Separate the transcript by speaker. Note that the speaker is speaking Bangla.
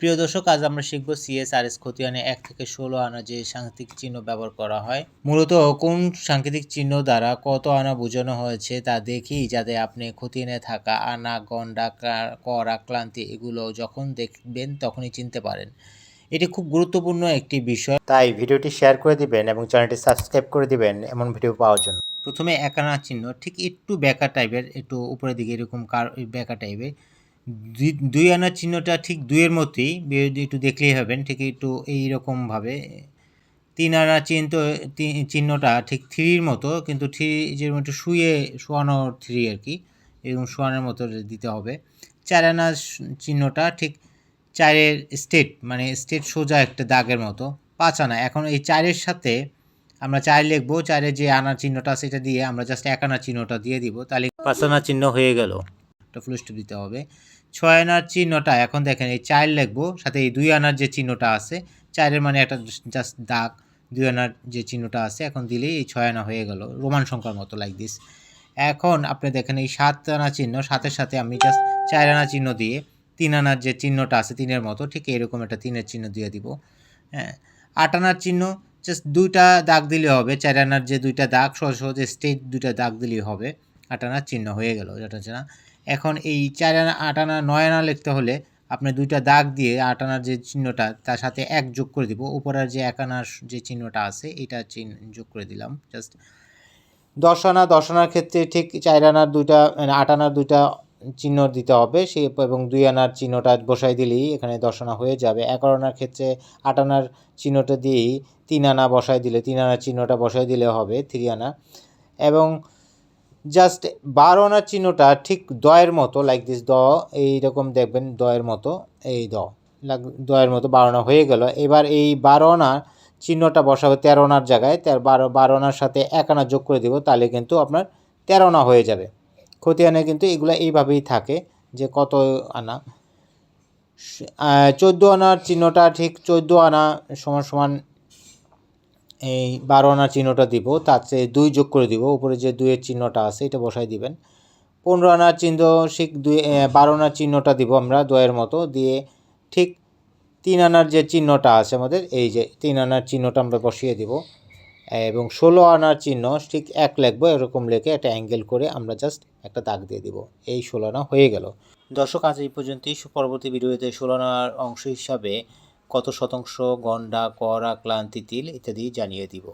Speaker 1: প্রিয় দর্শক, আজ আমরা শিখব সিএসআরএস খতিয়ানে এক থেকে ষোলো আনা যে সাংকেতিক চিহ্ন ব্যবহার করা হয়। মূলত কোন সাংকেতিক চিহ্ন দ্বারা কত আনা বোঝানো হয়েছে তা দেখি যাতে আপনি খতিয়ানে থাকা আনা, গন্ডা, করা ক্লান্তি এগুলো যখন দেখবেন তখনই চিনতে পারেন। এটি খুব গুরুত্বপূর্ণ একটি বিষয়।
Speaker 2: তাই ভিডিওটি শেয়ার করে দিবেন এবং চ্যানেলটি সাবস্ক্রাইব করে দিবেন এমন ভিডিও পাওয়ার জন্য।
Speaker 1: প্রথমে এক আনা চিহ্ন, ঠিক একটু বেঁকা টাইপের একটু উপরের দিকে এরকম কার বেঁকা টাইপের দুই- আনার চিহ্নটা ঠিক দুইয়ের মতোই একটু দেখলেই হবেন, ঠিক একটু এইরকমভাবে। তিন আনা চিহ্ন চিহ্নটা ঠিক থ্রির মতো, কিন্তু থ্রি যেরকম একটু শুয়ে, শোয়ানো থ্রি আর কি, এরকম শোয়ানোর মতো দিতে হবে। চার আনার চিহ্নটা ঠিক চারের স্টেট মানে স্টেট সোজা একটা দাগের মতো, পাঁচ আনা। এখন এই চারের সাথে আমরা চার লিখব চারের যে আনা চিহ্নটা সেটা দিয়ে আমরা জাস্ট এক আনা চিহ্নটা দিয়ে দিব, তাহলে
Speaker 2: পাঁচ আনা চিহ্ন হয়ে গেল।
Speaker 1: একটা ফুল স্টপ দিতে হবে। ছয় আনার চিহ্নটা এখন দেখেন, এই চার লিখব, সাথে এই দুই আনার যে চিহ্নটা আছে, চারের মানে একটা জাস্ট দাগ, দুই আনার যে চিহ্নটা আছে, এখন দিলেই এই ছয় আনা হয়ে গেল, রোমান সংখ্যার মতো লাইক দিস এখন আপনি দেখেন এই সাত আনা চিহ্ন, সাথে সাথে আমি জাস্ট চার আনা চিহ্ন দিয়ে তিন আনার যে চিহ্নটা আছে তিনের মতো, ঠিক এরকম একটা তিনের চিহ্ন দিয়ে দিব হ্যাঁ। আট আনার চিহ্ন জাস্ট দুইটা দাগ দিলে হবে, চার আনার যে দুইটা দাগ, সহজ সহজে স্টেট দুইটা দাগ দিলেই হবে, আট আনার চিহ্ন হয়ে গেল যেটা হচ্ছে না? এখন এই চার আনা, আট আনা, নয় আনা লিখতে হলে আপনি দুইটা দাগ দিয়ে আট আনার যে চিহ্নটা, তার সাথে এক যোগ করে দিব। উপরের যে এক আনার যে চিহ্নটা আছে এটা চিহ্ন যোগ করে দিলাম। জাস্ট
Speaker 2: দশ আনা, দশ আনার ক্ষেত্রে ঠিক চার আনার দুইটা মানে আট আনার দুইটা চিহ্ন দিতে হবে। সে এবং দুই আনার চিহ্নটা বসাই দিলেই এখানে দশ আনা হয়ে যাবে। এগারো আনার ক্ষেত্রে আট আনার চিহ্নটা দিয়েই তিন আনা বসাই দিলে, তিন আনার চিহ্নটা বসাই দিলে হবে, থ্রি আনা। এবং জাস্ট বারো আনার চিহ্নটা ঠিক দয়ের মতো লাইক দিস দ, এইরকম দেখবেন দয়ের মতো, এই দ লাগ দয়ের মতো বারো আনা হয়ে গেল। এবার এই বারো আনা চিহ্নটা বসাবে তেরো আনার জায়গায়, তেরো, বারো আনার সাথে এক আনা যোগ করে দিব, তাহলে কিন্তু আপনার তেরো আনা হয়ে যাবে। ক্ষতি খতিয়ানে কিন্তু এগুলো এইভাবেই থাকে যে কত আনা। চোদ্দ আনার চিহ্নটা ঠিক চোদ্দ আনা সমান সমান এই বারো আনার চিহ্নটা দিব, তার চেয়ে দুই যোগ করে দিব, উপরে যে দুইয়ের চিহ্নটা আছে, এটা বসাই দিবেন। পনেরো আনার চিহ্ন ঠিক দুই বারো আনার চিহ্নটা দিব আমরা দয়ের মতো, দিয়ে ঠিক তিন আনার যে চিহ্নটা আছে আমাদের, এই যে তিন আনার চিহ্নটা আমরা বসিয়ে দিব। এবং ষোলো আনার চিহ্ন ঠিক এক লিখব, এরকম লেখে একটা অ্যাঙ্গেল করে আমরা জাস্ট একটা দাগ দিয়ে দিব। এই ষোলো আনা হয়ে গেল।
Speaker 1: দর্শক, আজ এই পর্যন্তই। পরবর্তী ভিডিওতে ষোলো ষোলনার অংশ হিসাবে কত শতাংশ গন্ডা করা ক্লান্তি তিল ইত্যাদি জানিয়ে দিব।